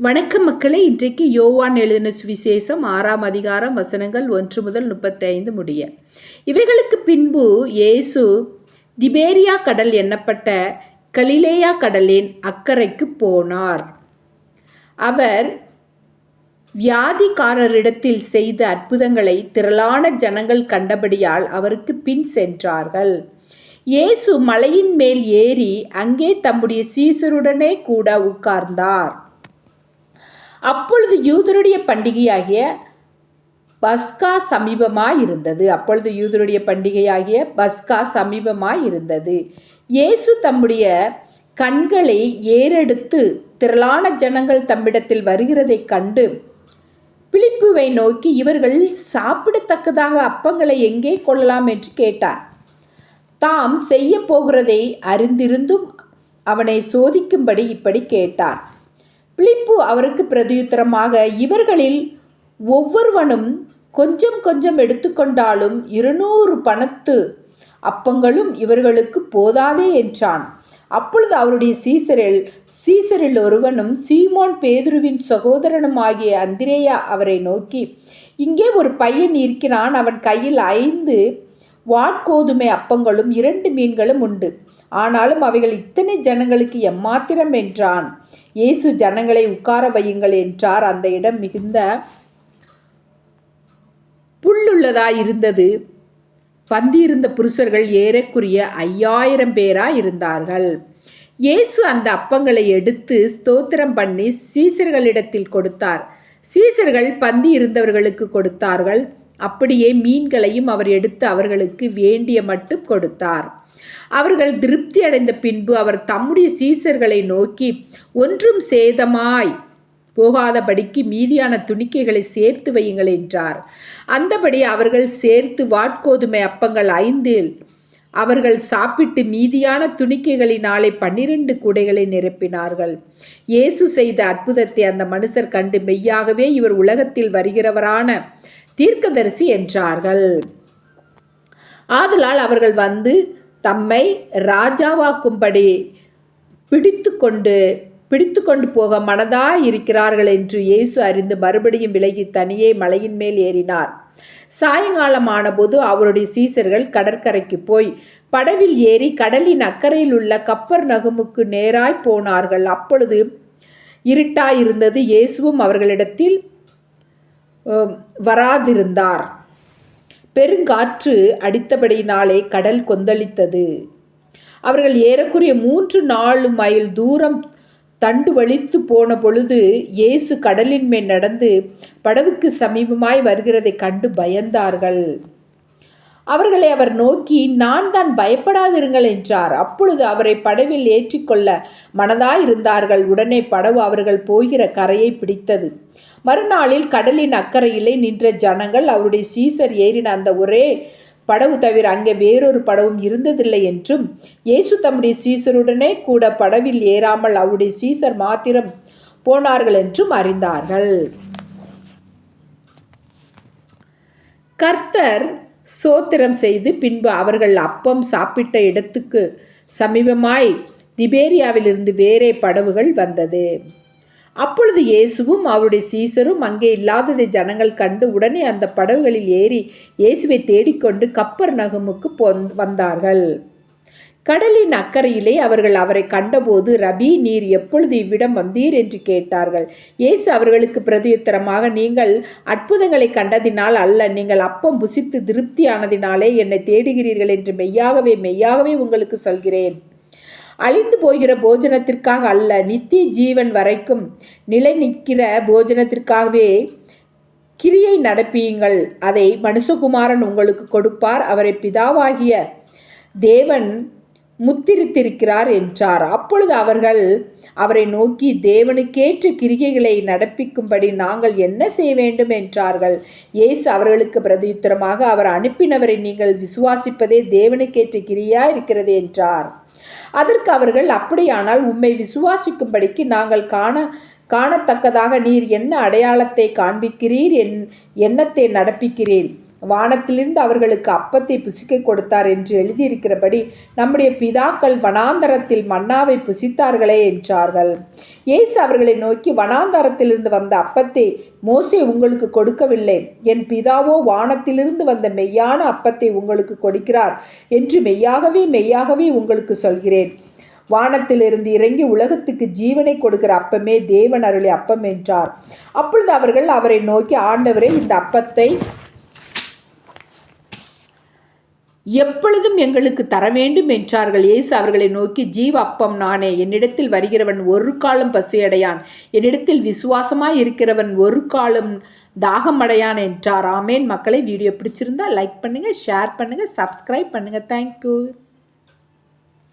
வணக்கம் மக்களே இன்றைக்கு யோவான் எழுதின சுவிசேஷம் ஆறாம் அதிகாரம் வசனங்கள் ஒன்று முதல் முப்பத்தைந்து முடிய. இவைகளுக்கு பின்பு இயேசு திபேரியா கடல் எண்ணப்பட்ட கலிலேயா கடலின் அக்கறைக்கு போனார். அவர் வியாதிக்காரரிடத்தில் செய்த அற்புதங்களை திரளான ஜனங்கள் கண்டபடியால் அவருக்கு பின் சென்றார்கள். இயேசு மலையின் மேல் ஏறி அங்கே தம்முடைய சீசருடனே கூட உட்கார்ந்தார். அப்பொழுது யூதருடைய பண்டிகையாகிய பஸ்கா சமீபமாய் இருந்தது அப்பொழுது யூதருடைய பண்டிகையாகிய பஸ்கா சமீபமாக இருந்தது இயேசு தம்முடைய கண்களை ஏறெடுத்து திரளான ஜனங்கள் தம்மிடத்தில் வருகிறதைக் கண்டு பிலிப்புவை நோக்கி இவர்கள் சாப்பிடத்தக்கதாக அப்பங்களை எங்கே கொள்ளலாம்? என்று கேட்டார். தாம் செய்ய போகிறதை அறிந்திருந்தும் அவனை சோதிக்கும்படி இப்படி கேட்டார். பிளிப்பு அவருக்கு பிரதியுத்தரமாக இவர்களில் ஒவ்வொருவனும் கொஞ்சம் கொஞ்சம் எடுத்துக்கொண்டாலும் இருநூறு பணத்து அப்பங்களும் இவர்களுக்கு போதாதே என்றான். அப்பொழுது அவருடைய சீசரில் சீசரில் ஒருவனும் சீமோன் பேதுருவின் சகோதரனும் ஆகிய அந்திரேயா அவரை நோக்கி இங்கே ஒரு பையன் இருக்கிறான் அவன் கையில் ஐந்து வாட்கோதுமை அப்பங்களும் இரண்டு மீன்களும் உண்டு. ஆனாலும் அவைகள் இத்தனை ஜனங்களுக்கு எம்மாத்திரம் என்றான். இயேசு ஜனங்களை உட்கார வையுங்கள் என்றார். அந்த இடம் மிகுந்த புல்லுள்ளதாய் இருந்தது பந்தியிருந்த புருஷர்கள் ஏறக்குரிய ஐயாயிரம் பேராய் இருந்தார்கள் இயேசு அந்த அப்பங்களை எடுத்து ஸ்தோத்திரம் பண்ணி சீசர்களிடத்தில் கொடுத்தார். சீசர்கள் பந்தி இருந்தவர்களுக்கு கொடுத்தார்கள். அப்படியே மீன்களையும் அவர் எடுத்து அவர்களுக்கு வேண்டிய மட்டும் கொடுத்தார். அவர்கள் திருப்தி அடைந்த பின்பு அவர் தம்முடைய சீசர்களை நோக்கி ஒன்றும் சேதமாய் போகாதபடிக்கு மீதியான துணிக்கைகளை சேர்த்து வையுங்கள் என்றார். அந்தபடி அவர்கள் சேர்த்து வாட்கோதுமை அப்பங்கள் ஐந்தில் அவர்கள் சாப்பிட்டு மீதியான துணிக்கைகளினாலே பன்னிரண்டு கூடைகளை நிரப்பினார்கள். இயேசு செய்த அற்புதத்தை அந்த மனுஷர் கண்டு மெய்யாகவே இவர் உலகத்தில் வருகிறவரான தீர்க்கதரிசி என்றார்கள். ஆதலால் அவர்கள் வந்து தம்மை ராஜாவாக்கும்படி பிடித்து கொண்டு பிடித்து கொண்டு போக மனதாய் இருக்கிறார்கள் என்று இயேசு அறிந்து மறுபடியும் விலகி தனியே மலையின் மேல் ஏறினார். சாயங்காலமானபோது அவருடைய சீசர்கள் கடற்கரைக்கு போய் படவில் ஏறி கடலின் அக்கறையில் உள்ள கப்பர் நகுமுக்கு நேராய் போனார்கள். அப்பொழுது இருட்டாயிருந்தது. இயேசுவும் அவர்களிடத்தில் வராதிருந்தார். பெருங்காற்று அடித்தபடியினாலே கடல் கொந்தளித்தது. அவர்கள் ஏறக்குறைய மூன்று நாலு மைல் தூரம் தண்டு வலித்து போன பொழுது இயேசு கடலின் மேல் நடந்து படவுக்கு சமீபமாய் வருகிறதை கண்டு பயந்தார்கள். அவர்களை அவர் நோக்கி நான் தான் பயப்படாதிருங்கள் என்றார். அப்பொழுது அவரை படவில் ஏற்றிக்கொள்ள மனதாயிருந்தார்கள். உடனே படவு அவர்கள் போகிற கரையை பிடித்தது. மறுநாளில் கடலின் அக்கறையிலே நின்ற ஜனங்கள் அவருடைய சீசர் ஏறின அந்த ஒரே படவு தவிர அங்கே வேறொரு படவும் இருந்ததில்லை என்றும் இயேசு தம்முடைய சீசருடனே கூட படவில் ஏறாமல் அவருடைய சீசர் மாத்திரம் போனார்கள் என்றும் அறிந்தார்கள். கர்த்தர் சோத்திரம் செய்து பின்பு அவர்கள் அப்பம் சாப்பிட்ட இடத்துக்கு சமீபமாய் திபேரியாவிலிருந்து வேறே படவுகள் வந்தது. அப்பொழுது இயேசுவும் அவருடைய சீசரும் அங்கே இல்லாததை ஜனங்கள் கண்டு உடனே அந்த படவுகளில் ஏறி இயேசுவை தேடிக்கொண்டு கப்பர் நகமுக்கு வந்தார்கள். கடலின் அக்கறையிலே அவர்கள் அவரை கண்டபோது ரபி நீர் எப்பொழுது இவ்விடம் வந்தீர்? என்று கேட்டார்கள். இயேசு அவர்களுக்கு பிரதியுத்தரமாக நீங்கள் அற்புதங்களை கண்டதினால் அல்ல நீங்கள் அப்பம் புசித்து திருப்தியானதினாலே என்னை தேடுகிறீர்கள் என்று மெய்யாகவே மெய்யாகவே உங்களுக்கு சொல்கிறேன். அழிந்து போகிற போஜனத்திற்காக அல்ல நித்திய ஜீவன் வரைக்கும் நிலை நிற்கிற போஜனத்திற்காகவே கிரியை நடப்பியுங்கள் அதை மனுஷகுமாரன் உங்களுக்கு கொடுப்பார். அவரை பிதாவாகிய தேவன் முத்திரித்திருக்கிறார் என்றார். அப்பொழுது அவர்கள் அவரை நோக்கி தேவனுக்கேற்ற கிரிகைகளை நடப்பிக்கும்படி நாங்கள் என்ன செய்ய வேண்டும்? என்றார்கள். இயேசு அவர்களுக்கு பிரதியுத்தரமாக அவர் அனுப்பினவரை நீங்கள் விசுவாசிப்பதே தேவனுக்கேற்ற கிரியா இருக்கிறது என்றார். அதற்கு அவர்கள் அப்படியானால் உம்மை விசுவாசிக்கும்படிக்கு நாங்கள் காண காணத்தக்கதாக நீர் என்ன அடையாளத்தை காண்பிக்கிறீர்? என் எண்ணத்தை நடப்பிக்கிறீர்? வானத்திலிருந்து அவர்களுக்கு அப்பத்தை புசிக்க கொடுத்தார் என்று எழுதியிருக்கிறபடி நம்முடைய பிதாக்கள் வனாந்தரத்தில் மன்னாவை புசித்தார்களே என்றார்கள். இயேசு அவர்களை நோக்கி வனாந்தரத்திலிருந்து வந்த அப்பத்தை மோசே உங்களுக்கு கொடுக்கவில்லை. என் பிதாவோ வானத்திலிருந்து வந்த மெய்யான அப்பத்தை உங்களுக்கு கொடுக்கிறார் என்று மெய்யாகவே மெய்யாகவே உங்களுக்கு சொல்கிறேன். வானத்திலிருந்து இறங்கி உலகத்துக்கு ஜீவனை கொடுக்கிற அப்பமே தேவன் அருளி அப்பம் என்றார். அப்பொழுது அவர்கள் அவரை நோக்கி ஆண்டவரே இந்த அப்பத்தை எப்பொழுதும் எங்களுக்கு தர வேண்டும் என்றார்கள். இயேசு அவர்களை நோக்கி ஜீவ அப்பம் நானே. என்னிடத்தில் வருகிறவன் ஒரு காலம் பசியடையான். என்னிடத்தில் விசுவாசமாய் இருக்கிறவன் ஒரு காலம் தாகம் அடையான் என்றார். ஆமேன். மக்களை வீடியோ பிடிச்சிருந்தா லைக் பண்ணுங்கள் ஷேர் பண்ணுங்கள் சப்ஸ்கிரைப் பண்ணுங்கள் தேங்க்யூ